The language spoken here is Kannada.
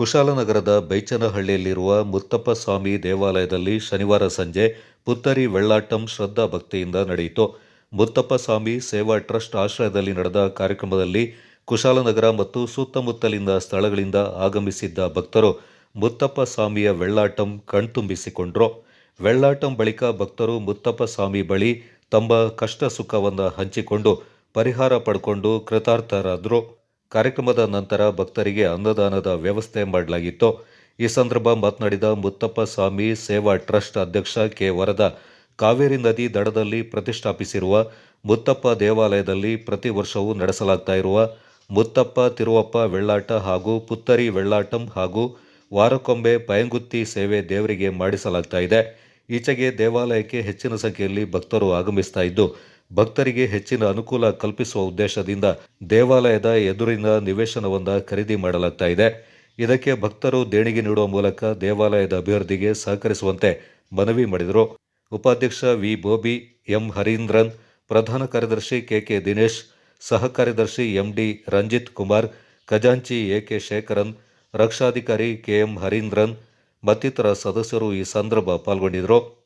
ಕುಶಾಲನಗರದ ಬೈಚನಹಳ್ಳಿಯಲ್ಲಿರುವ ಮುತ್ತಪ್ಪ ಸ್ವಾಮಿ ದೇವಾಲಯದಲ್ಲಿ ಶನಿವಾರ ಸಂಜೆ ಪುತ್ತರಿ ವೆಳ್ಳಾಟಂ ಶ್ರದ್ಧಾ ಭಕ್ತಿಯಿಂದ ನಡೆಯಿತು. ಮುತ್ತಪ್ಪ ಸ್ವಾಮಿ ಸೇವಾ ಟ್ರಸ್ಟ್ ಆಶ್ರಯದಲ್ಲಿ ನಡೆದ ಕಾರ್ಯಕ್ರಮದಲ್ಲಿ ಕುಶಾಲನಗರ ಮತ್ತು ಸುತ್ತಮುತ್ತಲಿನ ಸ್ಥಳಗಳಿಂದ ಆಗಮಿಸಿದ್ದ ಭಕ್ತರು ಮುತ್ತಪ್ಪ ಸ್ವಾಮಿಯ ವೆಳ್ಳಾಟಂ ಕಣ್ತುಂಬಿಸಿಕೊಂಡ್ರು. ವೆಳ್ಳಾಟಂ ಬಳಿಕ ಭಕ್ತರು ಮುತ್ತಪ್ಪ ಸ್ವಾಮಿ ಬಳಿ ತಮ್ಮ ಕಷ್ಟ ಸುಖವನ್ನು ಹಂಚಿಕೊಂಡು ಪರಿಹಾರ ಪಡ್ಕೊಂಡು ಕೃತಾರ್ಥರಾದರು. ಕಾರ್ಯಕ್ರಮದ ನಂತರ ಭಕ್ತರಿಗೆ ಅನ್ನದಾನದ ವ್ಯವಸ್ಥೆ ಮಾಡಲಾಗಿತ್ತು. ಈ ಸಂದರ್ಭ ಮಾತನಾಡಿದ ಮುತ್ತಪ್ಪ ಸ್ವಾಮಿ, ಸೇವಾ ಟ್ರಸ್ಟ್ ಅಧ್ಯಕ್ಷ ಕೆ. ವರದ, ಕಾವೇರಿ ನದಿ ದಡದಲ್ಲಿ ಪ್ರತಿಷ್ಠಾಪಿಸಿರುವ ಮುತ್ತಪ್ಪ ದೇವಾಲಯದಲ್ಲಿ ಪ್ರತಿ ವರ್ಷವೂ ನಡೆಸಲಾಗ್ತಾ ಇರುವ ಮುತ್ತಪ್ಪ ತಿರುವಪ್ಪ ವೆಳ್ಳಾಟ ಹಾಗೂ ಪುತ್ತರಿ ವೆಳ್ಳಾಟಂ ಹಾಗೂ ವಾರಕ್ಕೊಂಬೆ ಪಯಂಗುತ್ತಿ ಸೇವೆ ದೇವರಿಗೆ ಮಾಡಿಸಲಾಗ್ತಾ ಇದೆ. ಈಚೆಗೆ ದೇವಾಲಯಕ್ಕೆ ಹೆಚ್ಚಿನ ಸಂಖ್ಯೆಯಲ್ಲಿ ಭಕ್ತರು ಆಗಮಿಸ್ತಾ ಇದ್ದು ಭಕ್ತರಿಗೆ ಹೆಚ್ಚಿನ ಅನುಕೂಲ ಕಲ್ಪಿಸುವ ಉದ್ದೇಶದಿಂದ ದೇವಾಲಯದ ಎದುರಿನ ನಿವೇಶನವೊಂದ ಖರೀದಿ ಮಾಡಲಾಗ್ತಾ ಇದೆ. ಇದಕ್ಕೆ ಭಕ್ತರು ದೇಣಿಗೆ ನೀಡುವ ಮೂಲಕ ದೇವಾಲಯದ ಅಭಿವೃದ್ಧಿಗೆ ಸಹಕರಿಸುವಂತೆ ಮನವಿ ಮಾಡಿದರು. ಉಪಾಧ್ಯಕ್ಷ ವಿ. ಬೋಬಿ, ಎಂ. ಹರೀಂದ್ರನ್, ಪ್ರಧಾನ ಕಾರ್ಯದರ್ಶಿ ಕೆಕೆ ದಿನೇಶ್, ಸಹ ಕಾರ್ಯದರ್ಶಿ ಎಂಡಿ ರಂಜಿತ್ ಕುಮಾರ್, ಖಜಾಂಚಿ ಎಕೆ ಶೇಖರನ್, ರಕ್ಷಾಧಿಕಾರಿ ಕೆಎಂ ಹರೀಂದ್ರನ್ ಮತ್ತಿತರ ಸದಸ್ಯರು ಈ ಸಂದರ್ಭ ಪಾಲ್ಗೊಂಡಿದ್ದರು.